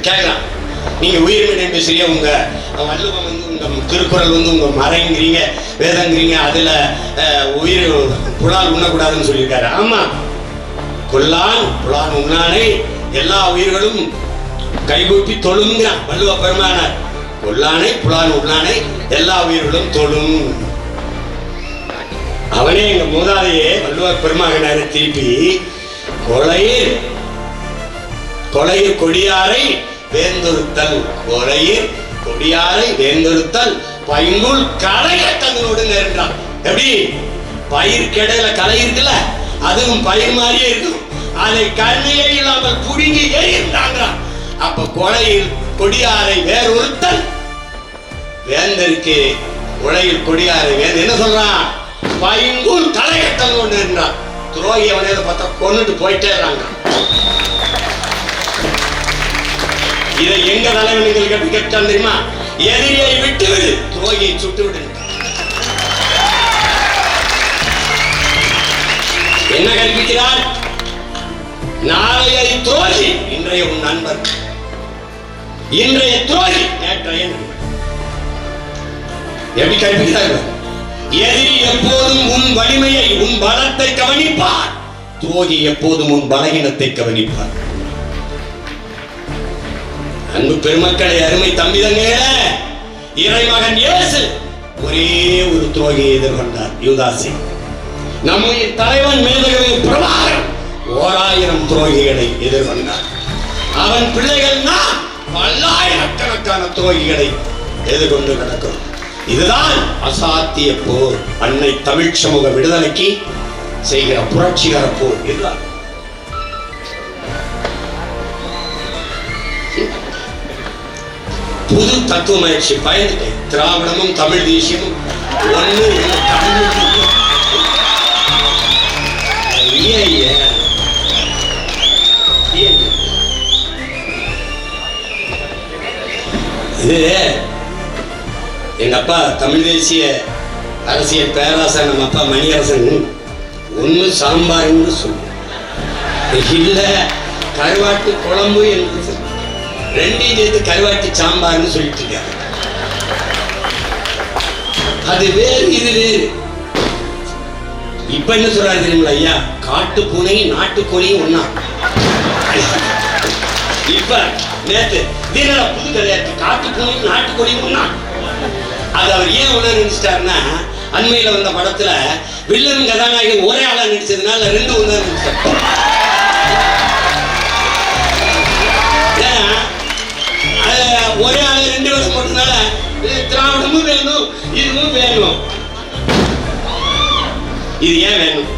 கேட்கலாம் நீங்க உயிர்மை பேசுறிய உங்க வள்ளுவம் வந்து உங்க திருக்குறள் வந்து உங்க மறைங்கிறீங்க வேதங்கிறீங்க அதுல உயிர் புலால் உண்ணக்கூடாதுன்னு சொல்லியிருக்காரு. ஆமா. கொல்லான் புலான் உண்ணானே எல்லா உயிர்களும் கைகூப்பி தொழுங்கிறான் வள்ளுவ பெருமானார். கொல்லானை புலான் உண்ணானை எல்லா உயிர்களும் தொழும். அவனே எங்க மூதாதையே வள்ளுவர் பெருமகனாரை திருப்பி கொலையில் கொலையில் கொடியாரை வேந்தொருத்தல் கொலையில் கொடியாரை வேந்தொருத்தல் பைங்குள் களைய தன்னோடுங்க என்றான். எப்படி? பயிர் கிடையில களை இருக்குல்ல அதுவும் பயிர் மாதிரியே இருக்கும். அதை கண்ணையே இல்லாமல் புடுங்கி எறிந்தாங்கிறான் அப்ப கொலையில் கொடியாரை வேறொருத்தல். வேந்தருக்கு உலகில் கொடியாரை வேந்து என்ன சொல்றான்? பைங்குள் களையத்தல் ஒன்று என்றான். துரோகி அவனையில பார்த்தா கொண்டுட்டு போயிட்டே இருக்காங்க இதை எங்க தலைவனுங்களுக்கு எப்படி கேட்டான் தெரியுமா? எதிரியை விட்டுவிடு துரோகியை சுட்டுவிடு என்ன கற்பிக்கிறார்? நாளைய துரோகி. இன்றைய உன் நண்பர். இன்றைய துரோகி. நேற்றைய நண்பர். எப்படி கற்பிக்கிறார்கள் எதிரி எப்போதும் உன் வலிமையை உன் பலத்தை கவனிப்பார். துரோகி எப்போதும் உன் பலகீனத்தை கவனிப்பார். அன்பு பெருமக்களை அருமை தம்பிதங்களே இறைமகன் இயேசு ஒரே ஒரு துரோகியை எதிர்கொண்டார் யூதாசி. நம்முடைய தலைவன் மேதகவே பிரபாகரன் ஓராயிரம் துரோகிகளை எதிர்கொண்டார். அவன் பிள்ளைகள் நாம் பல்லாயிரக்கணக்கான துரோகிகளை எதிர்கொண்டு நடக்கிறோம் இதுதான் அசாத்திய போர் அன்னை தமிழ் சமூக விடுதலைக்கு செய்கிற புரட்சிகர போர் இதுதான் புது தத்துவ முயற்சி பயந்துட்டேன். திராவிடமும் தமிழ் தேசியமும் ஒண்ணு தமிழ் இது எங்க அப்பா தமிழ் தேசிய அரசியல் பேராசன் நம்ம அப்பா மணியரசன். ஒண்ணு சாம்பார்னு சொல்லு. இல்ல கருவாட்டு குழம்பு என்று சொல்லு. ரெண்டையும் சேர்த்து கருவாட்டு சாம்பார்னு சொல்லிட்டு இருக்காரு அது வேறு இது வேறு. இப்ப என்ன சொல்றாரு தெரியுங்களா ஐயா? காட்டு பூனையும் நாட்டுக்கோழியும் ஒன்னா இப்ப நேத்து தினட புது கதையாச்சு. காட்டு பூனையும் நாட்டுக்கோழியும் ஒன்னா அது அவர் ஏன் உணர நினைச்சிட்டாருன்னா அண்மையில வந்த படத்துல வில்லன் கதாநாயகன் ஒரே ஆளா நடிச்சதுனால ரெண்டு ஒண்ணா நினைச்சிட்டாரு ஒரே ஆளு ரெண்டு வருஷம் போட்டதுனால திராவிடமும் வேணும் இதுவும் வேணும். இது ஏன் வேணும்?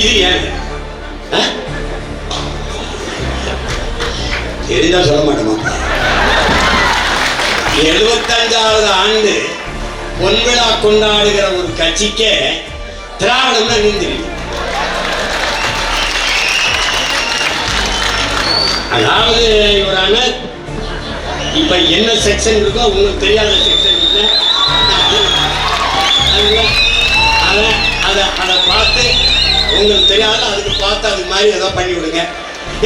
இது ஏன் வேணும்? தெரிஞ்சா சொல்ல மாட்டோமா எழுபத்தஞ்சாவது ஆண்டு பொன்விழா கொண்டாடுகிற ஒரு கட்சிக்கே திராவிடம் நீந்திருக்கு. அதாவது இவர் அண்ணன் இப்ப என்ன செக்ஷன் இருக்கோ உங்களுக்கு தெரியாத செக்ஷன் இல்லை. அதை அதை அதை பார்த்து உங்களுக்கு தெரியாத அதுக்கு பார்த்து அது மாதிரி ஏதோ பண்ணி விடுங்க.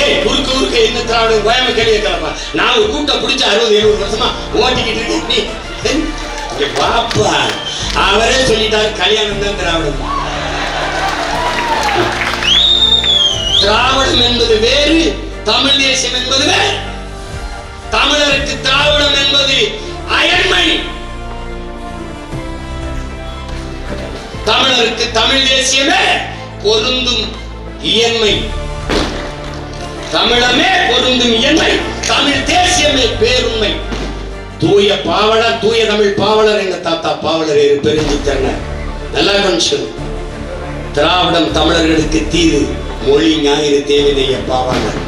ஏய் குறுக்கு குறுக்கு என்ன திராவிடம் கோயம்பு கேள்வி கிளப்பா நான் ஒரு கூட்டம் பிடிச்ச அறுபது எழுபது வருஷமா ஓட்டிக்கிட்டு இருக்கேன். நீ பாப்பா அவரே சொல்லிட்டாரு கல்யாணம் தான் திராவிடம். திராவிடம் என்பது வேறு தமிழ் தேசியம் என்பது வேறு. தமிழருக்கு திராவிடம் என்பது அயன்மை. தமிழருக்கு தமிழ் தேசியமே பொருந்தும் இயன்மை. தமிழமே பொருந்தும் இயன்மை தமிழ் தேசியமே பேருண்மை. தூய பாவலர் தூய தமிழ் பாவலர் எங்க தாத்தா பாவலர் பெருஞ்சித்தனர் நல்லா கொஞ்சம் திராவிடம் தமிழர்களுக்கு தீது மொழி ஞாயிறு தேவிதைய பாவாளர்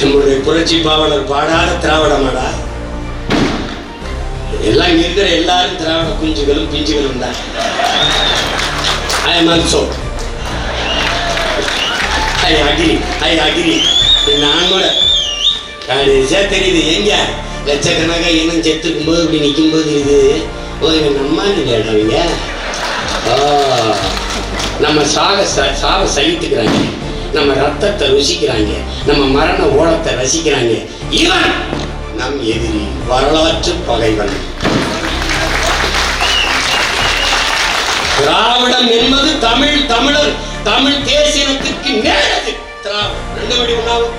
நம்முடைய புரட்சி பாவலர் பாடாத திராவிடமாடா எல்லாம் இருக்கிற எல்லாரும் திராவிட குஞ்சுகளும் பிஞ்சுகளும் தான். ஐ எம் ஆல்சோ ஐ அகிரி ஐ அகிரி நான் கூட. கடைசியா தெரியுது. எங்க லட்சக்கணக்காக இன்னும் செத்துக்கும் போது இப்படி நிற்கும் போது இது? ஓ இவன் நம்ம நம்ம சாக ச- சாக சகித்துக்கிறாங்க. நம்ம ரத்தத்தை ருசிக்கிறாங்க. நம்ம மரண ஓலத்தை ரசிக்கிறாங்க. இவன் நம் எதிரி வரலாற்று பகைவன். திராவிடம் என்பது தமிழ் தமிழர் தமிழ் தேசியத்திற்கு நேரது. திராவிடம் ரெண்டு வழி ஒன்றாகும்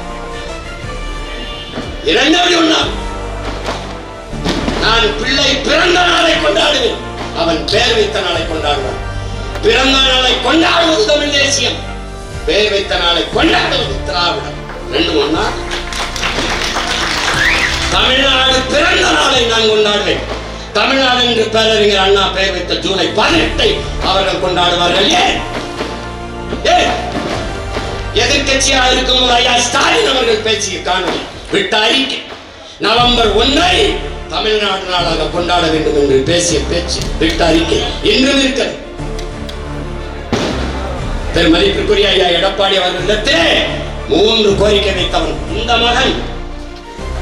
இரண்டு வழி நான் பிள்ளை பிறந்த நாளை கொண்டாடுவேன். அவன் பேர் வைத்த நாளை கொண்டாடுவான். பிறந்த நாளை கொண்டாடுவது தமிழ் தேசியம். பேர் வைத்த நாளை கொண்டாடுவது திராவிடம். ரெண்டு ஒன்னா தமிழ்நாடு பிறந்த நாளை நான் கொண்டாடுவேன். தமிழ்நாடு என்று பேரறிஞர் அண்ணா பெயர் வைத்த ஜூலை பதினெட்டை அவர்கள் கொண்டாடுவார்கள். ஏன்? எதிர்கட்சியாக இருக்கும் ஐயா ஸ்டாலின் அவர்கள் பேசிய காணொலி விட்ட அறிக்கை. நவம்பர் ஒன்றை தமிழ்நாடு நாளாக கொண்டாட வேண்டும் என்று பேசிய பேச்சு விட்ட அறிக்கை. இன்றும் இருக்கிறது. பெருமதிப்பிற்குரிய ஐயா எடப்பாடி அவர்களிடத்தே மூன்று கோரிக்கை வைத்தவன் இந்த மகன்.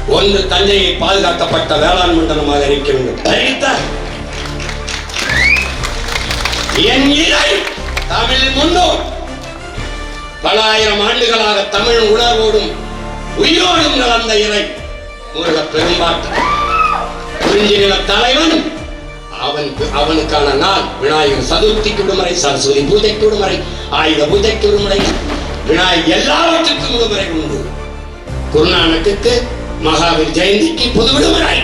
ஒன்று தஞ்சையை பாதுகாக்கப்பட்ட வேளாண் மண்டலமாக இருக்க வேண்டும் என் இறை தமிழ் முன்னோர் பல ஆயிரம் ஆண்டுகளாக தமிழ் உணர்வோடும் உயிரோடும் கலந்த இறை முருக பெரும்பாட்டன் குறிஞ்சி நில தலைவன் அவனுக்கு அவனுக்கான நாள். விநாயகர் சதுர்த்திக்கு விடுமுறை சரஸ்வதி பூஜைக்கு விடுமுறை ஆயுத பூஜைக்கு விடுமுறை. விநாயகர் எல்லாவற்றுக்கும் விடுமுறை உண்டு. குருநானக்கு மகாவீர் ஜெயந்திக்கு பொது விடுமுறை.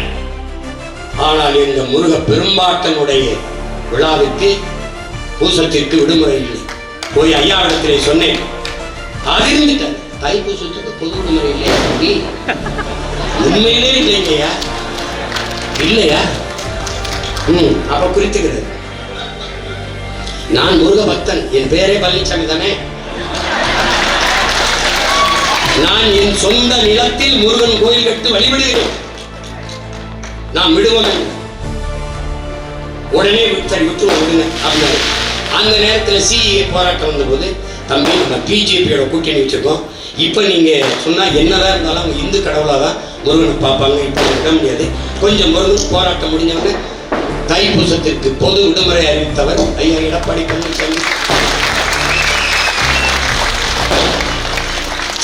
ஆனால் இந்த முருக பெரும்பாட்டனுடைய விழாவிற்கு பூசத்திற்கு விடுமுறை இல்லை. போய் ஐயாவிடத்திலே சொன்னேன். அதிர்ந்துட்டேன் தைப்பூசத்துக்கு பொது விடுமுறை இல்லையா உண்மையிலே இல்லைங்கய்யா. இல்லையா? அப்ப குறித்துக்கிறது நான் முருக பக்தன் என் பேரே பழனிசாமி தானே? நான் என் சொந்த நிலத்தில் முருகன் கோயில் கட்டு வழிபடுகிறேன். நான் விடுவோம் உடனே சரி விட்டு விடுங்க அப்படின்னாரு. அந்த நேரத்தில் சிஇஏ போராட்டம் வந்தபோது தம்பி நம்ம பிஜேபியோட கூட்டணி வச்சிருக்கோம். இப்போ நீங்க சொன்னா என்னதான் இருந்தாலும் அவங்க இந்து கடவுளாக தான் முருகனை பார்ப்பாங்க. இப்போ விட முடியாது. கொஞ்சம் முருகன் போராட்டம் முடிஞ்சவங்க தைப்பூசத்திற்கு பொது விடுமுறை அறிவித்தவர் ஐயா எடப்பாடி பழனிசாமி.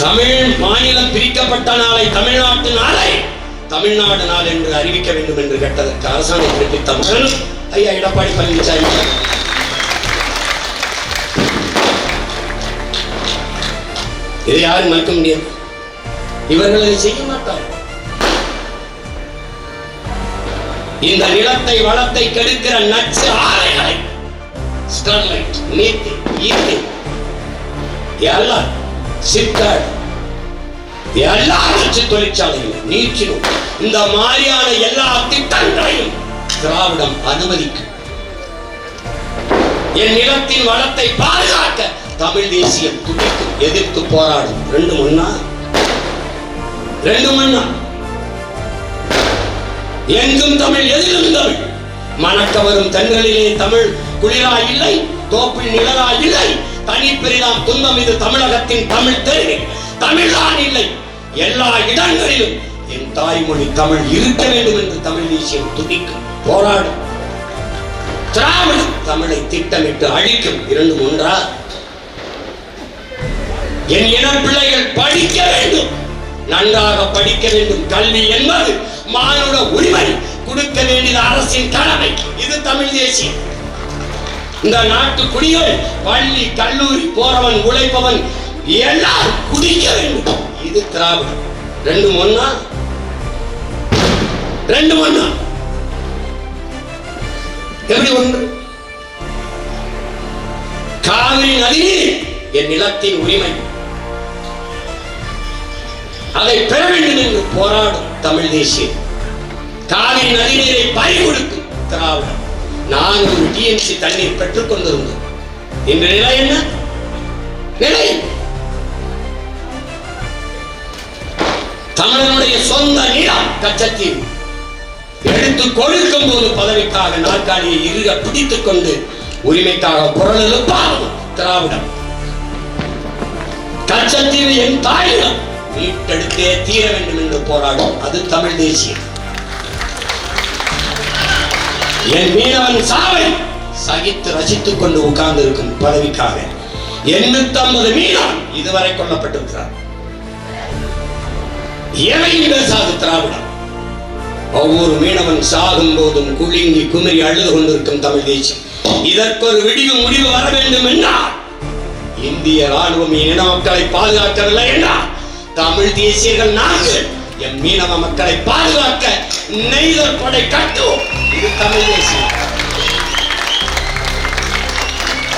தமிழ் மாநிலம் பிரிக்கப்பட்ட நாளை தமிழ்நாட்டு நாளை தமிழ்நாடு நாள் என்று அறிவிக்க வேண்டும் என்று கேட்டதற்கு அரசாணை பிறப்பித்த முதல் ஐயா எடப்பாடி பழனிசாமி. இதை யாரும் மறுக்க முடியாது. இவர்கள் அதை செய்ய இந்த நிலத்தை வளத்தை கெடுக்கிற நச்சு ஆலைகளை. ஸ்டெர்லைட் நீத்தி ஈத்தி எல்லாம் சித்தாடு எல்லா நச்சு தொழிற்சாலைகளும் நீச்சிடும் இந்த மாதிரியான எல்லா திட்டங்களையும் திராவிடம் அனுமதிக்கும். என் நிலத்தின் வளத்தை பாதுகாக்க தமிழ் தேசியம் துடிக்கும் எதிர்த்து போராடும். ரெண்டு மண்ணா? ரெண்டு மண்ணா? எங்கும் தமிழ் எதிலும் தமிழ். மணக்க வரும் தென்றலிலே தமிழ். குளிரா இல்லை தோப்பில் நிழலா இல்லை. தனி பெரிதாம் துன்பம் இது தமிழகத்தின் தமிழ் தெரு தமிழ்தான் இல்லை எல்லா இடங்களிலும் என் தாய்மொழி தமிழ் இருக்க வேண்டும் என்று தமிழ் தேசியம் துடிக்கும் போராடும். திராவிடம் தமிழை திட்டமிட்டு அழிக்கும் இரண்டும் ஒன்றா? என் இன பிள்ளைகள் படிக்க வேண்டும். நன்றாக படிக்க வேண்டும். கல்வி என்பது மானுட உரிமை. கொடுக்க வேண்டியது அரசின் கடமை. இது தமிழ் தேசியம். இந்த நாட்டு குடிகள் பள்ளி கல்லூரி போறவன் உழைப்பவன் எல்லாம் குடிக்க வேண்டும். இது திராவிடம். ரெண்டு ஒன்னா ரெண்டு ஒன்னா எப்படி ஒன்று? காவிரி நதி என் நிலத்தின் உரிமை. அதை பெற வேண்டும் என்று போராடும் தமிழ் தேசியம். காவிரி நதிநீரை பறிகொடுக்கும் திராவிடம். நாங்கள் டிஎம்சி தண்ணீர் பெற்றுக் கொண்டிருந்தோம் இன்று நிலை என்ன? நிலை தமிழனுடைய சொந்த நிலம் கச்சத்தீவு. எடுத்து கொடுக்கும் போது பதவிக்காக நாற்காலியை இருக பிடித்துக் கொண்டு உரிமைக்காக குரல் எழுப்பாகும் திராவிடம். கச்சத்தீவு என் தாயிடம் மீட்டெடுத்தே தீர வேண்டும் என்று போராடும். அது தமிழ் தேசியம். என் மீனவன் சாவை சகித்து ரசித்துக் கொண்டு உட்கார்ந்து இருக்கும் பதவிக்காக எண்ணூத்தி ஐம்பது மீனவன் இதுவரை கொல்லப்பட்டிருக்கிறார். எவையும் பேசாது திராவிடம். ஒவ்வொரு மீனவன் சாகும் போதும் குலுங்கி குமரி அழுது கொண்டிருக்கும் தமிழ் தேசியம். இதற்கு ஒரு விடிவு முடிவு வர வேண்டும் என்றால் இந்திய ராணுவம் இன மக்களை பாதுகாக்கவில்லை என்றால் தமிழ் தேசியர்கள் நாங்கள் எம் மீனவ மக்களை பாதுகாக்க நெய்தர் படை கட்டுவோம். இது தமிழ் தேசியம்.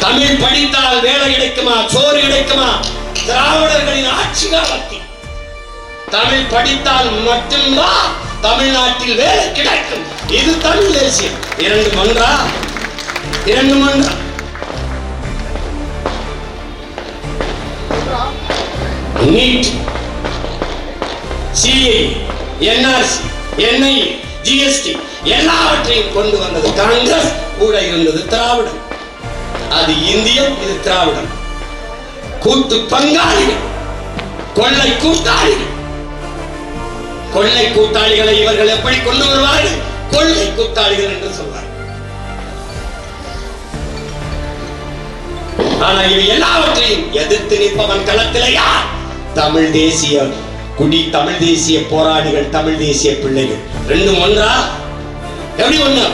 தமிழ் படித்தால் வேலை கிடைக்குமா? சோறு கிடைக்குமா? திராவிடர்களின் ஆட்சி காலத்தில். தமிழ் படித்தால் மட்டும்தான் தமிழ்நாட்டில் வேலை கிடைக்கும். இது தமிழ் தேசியம். இரண்டு மன்றா? இரண்டு மன்றா? NEET. CI NRC NI GST எல்லாவற்றையும் கொண்டு வந்தது காங்கிரஸ் கூட இருந்தது திராவிடம். அது இந்தியம் இது திராவிடம். கூட்டு பங்காளிகள் கொள்ளை கூட்டாளிகள் கொள்ளை கூட்டாளிகளை இவர்கள் எப்படி கொண்டு வருவார்கள்? கொள்ளை கூட்டாளிகள் என்று சொல்வார் ஆனால் இவை எல்லாவற்றையும் எதிர்த்து நிற்பவன் களத்திலேயா தமிழ் தேசியம். குடி தமிழ் தேசிய போராளிகள் தமிழ் தேசிய பிள்ளைகள். ரெண்டும் ஒன்றா? எப்படி ஒண்ணு?